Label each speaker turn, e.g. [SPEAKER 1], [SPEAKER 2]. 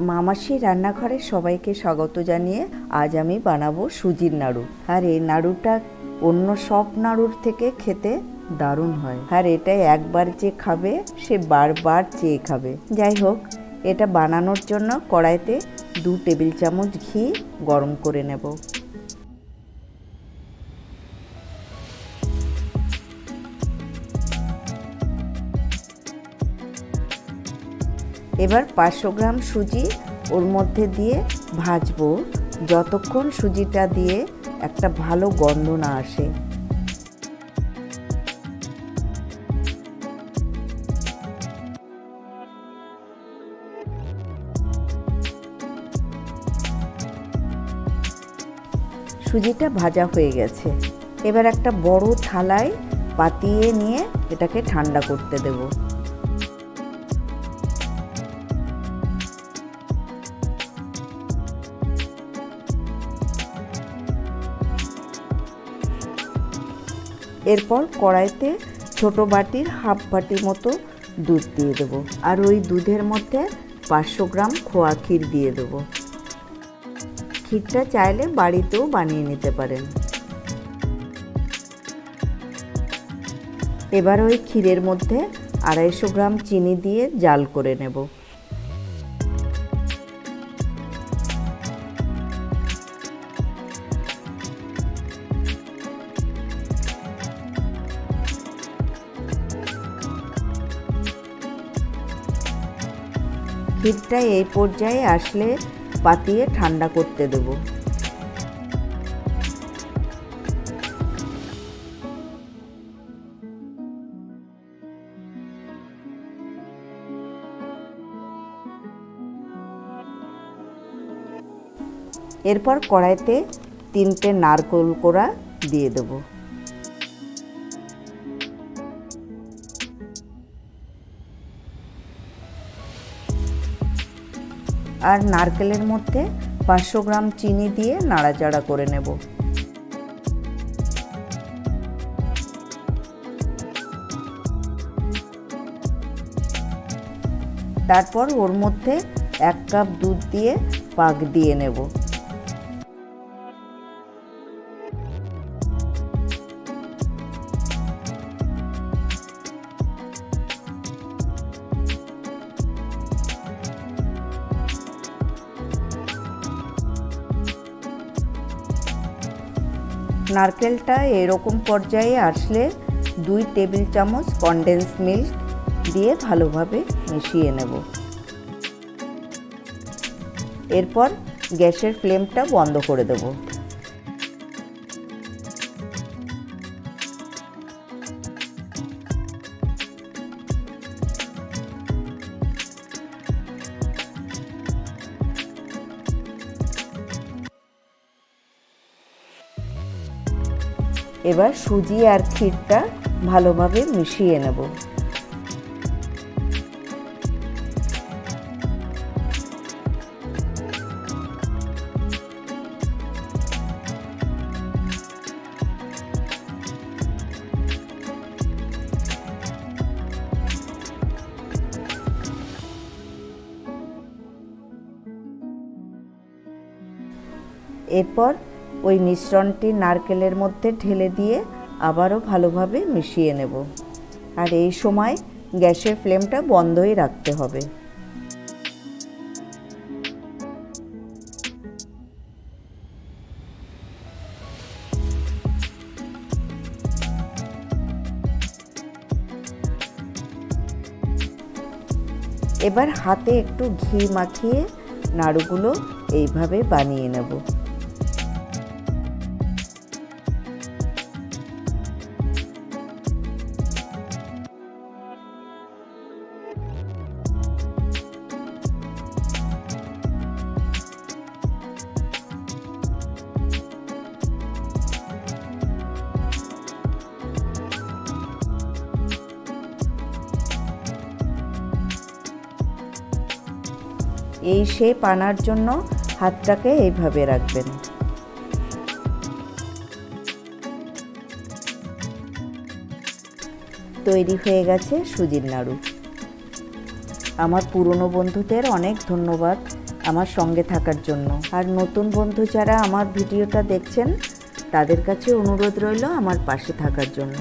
[SPEAKER 1] মামাসি রান্নাঘরে সবাইকে স্বাগত জানিয়ে আজ আমি বানাবো সুজির নাড়ু। আর এই নাড়ুটা অন্য সব নাড়ুর থেকে খেতে দারুণ হয়। আর এটা একবার যে খাবে, সে বারবার চেয়ে খাবে। যাই হোক, এটা বানানোর জন্য কড়াইতে দু টেবিল চামচ ঘি গরম করে নেব। এবার পাঁচশো গ্রাম সুজি ওর মধ্যে দিয়ে ভাজবো। যতক্ষণ সুজিটা দিয়ে একটা ভালো গন্ধ না আসে। সুজিটা ভাজা হয়ে গেছে। এবার একটা বড় থালায় পাতিয়ে নিয়ে এটাকে ঠান্ডা করতে দেবো। এরপর কড়াইতে ছোট বাটির হাফ বাটি মতো দুধ দিয়ে দেবো। আর ওই দুধের মধ্যে পাঁচশো গ্রাম খোয়া ক্ষীর দিয়ে দেবো। ক্ষীরটা চাইলে বাড়িতেও বানিয়ে নিতে পারেন। এবার ওই ক্ষীরের মধ্যে আড়াইশো গ্রাম চিনি দিয়ে জাল করে নেব। ক্ষীরটা এই পর্যায়ে আসলে পাতিয়ে ঠান্ডা করতে দেবো। এরপর কড়াইতে তিনটে নারকোল কোড়া দিয়ে দেবো। আর নারকেলের মধ্যে পাঁচশো গ্রাম চিনি দিয়ে নাড়াচাড়া করে নেব। তারপর ওর মধ্যে এক কাপ দুধ দিয়ে পাক দিয়ে নেব। নারকেলটা এরকম পর্যায়ে আসলে দুই টেবিল চামচ কন্ডেন্স মিল্ক দিয়ে ভালোভাবে মিশিয়ে নেব। এরপর গ্যাসের ফ্লেমটা বন্ধ করে দেব। এবার সুজি আর ক্ষীরটা ভালোভাবে মিশিয়ে নেব। এরপর ওই মিশ্রণটি নারকেলের মধ্যে ঢেলে দিয়ে আবারও ভালোভাবে মিশিয়ে নেব। আর এই সময় গ্যাসের ফ্লেমটা বন্ধই রাখতে হবে। এবার হাতে একটু ঘি মাখিয়ে নাড়ুগুলো এইভাবে বানিয়ে নেব। এই শেপ আনার জন্য হাতটাকে এইভাবে রাখবেন। তৈরি হয়ে গেছে সুজির নাড়ু। আমার পুরনো বন্ধুদের অনেক ধন্যবাদ আমার সঙ্গে থাকার জন্য। আর নতুন বন্ধু যারা আমার ভিডিওটা দেখছেন, তাদের কাছে অনুরোধ রইল আমার পাশে থাকার জন্য।